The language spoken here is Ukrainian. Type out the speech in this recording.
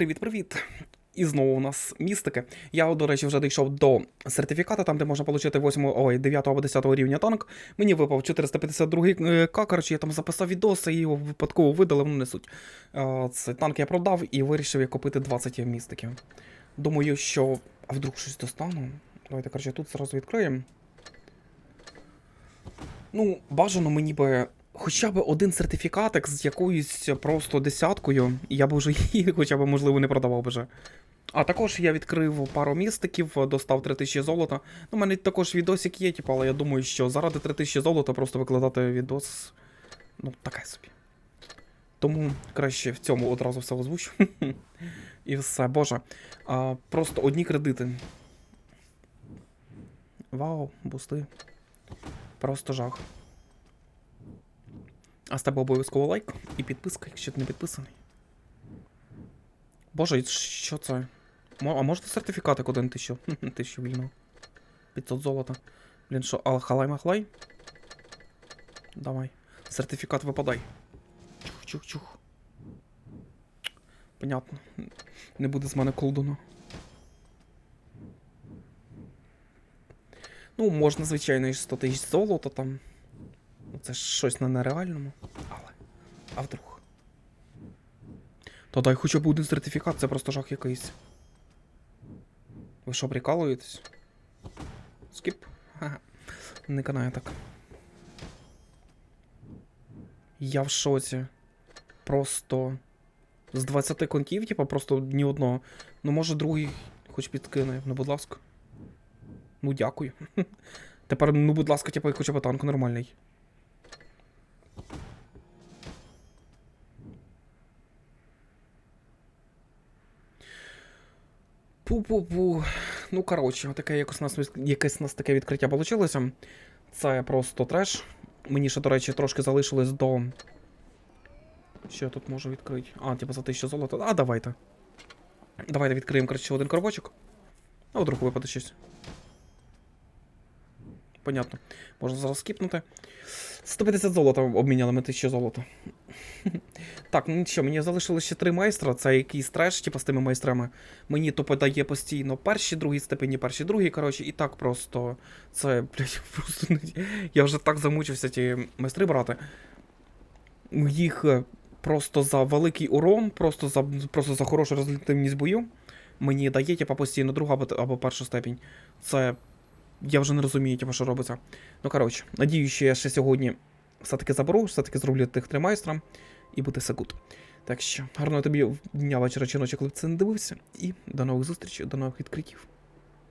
Привіт-привіт! І знову у нас містики. Я, до речі, вже дійшов до сертифіката, там, де можна отримати 8, ой, 9 або 10 рівня танк. Мені випав 452 е, К, коротше, я там записав відоси і його випадково видали, ну не суть. Цей танк я продав і вирішив я купити 20 містиків. Думаю, що. А вдруг щось достану? Давайте, коротше, тут зразу відкриємо. Ну, бажано мені би хоча б один сертифікатик з якоюсь просто десяткою, я б вже її хоча б, можливо, не продавав би вже. А також я відкрив пару містиків, достав 3000 золота. Ну, у мене також відосик є, типу, але я думаю, що заради 3000 золота просто викладати відос. Ну, таке собі. Тому краще в цьому одразу все озвучу. І все, боже. А, просто одні кредити. Вау, бусти. Просто жах. А з тебе обов'язково лайк і підписка, якщо ти не підписаний. Боже, що це? А можна сертифікатик один тисячу? Тисячу вільно. 500 золота. Блін, що, алхалай махлай? Давай. Сертифікат випадай. Чух-чух-чух. Понятно. Не буде з мене колдуна. Ну, можна, звичайно, і 100 тисяч золота там. Це щось на нереальному. Але. А вдруг? Та дай хоча б один сертифікат, це просто жах якийсь. Ви що, прикалуєтесь? Скіп. Ха-ха. Не канає так. Я в шоці. Просто. З 20 контів, типа, просто ні одного. Ну, може, другий хоч підкине. Ну, будь ласка. Ну, дякую. Тепер, ну, будь ласка, типа, хоча б танк нормальний. Пу-пу-пу. Ну, коротше, таке якось у нас якесь у нас таке відкриття вийшло. Це просто треш. Мені ще, до речі, трошки залишилось до. Що я тут можу відкрити? А, типу за 1000 золота. А, давайте. Давайте відкриємо, коротше, один коробочок. А вдруг випаде щось. Понятно. Можна зараз скіпнути. 150 золота обміняли ми 1000 золота. Так, ну що, мені залишилось ще три майстра, це якийсь треш, типу з тими майстрами. Мені то подає постійно перші, другі степені, перші, другі, коротше, і так просто. Це, блядь, просто. Я вже так замучився ті майстри брати. Їх е, просто за великий урон, просто за, просто за хорошу результативність бою. Мені дає, типа, постійно другу або, або першу степінь. Це. Я вже не розумію, типу, що робиться. Ну, коротше, надію, що я ще сьогодні все-таки заберу, все-таки зроблю тих три майстра і буде все. Так що, гарного тобі дня вечора чи ночі, коли це не дивився. І до нових зустрічей, до нових відкриттів.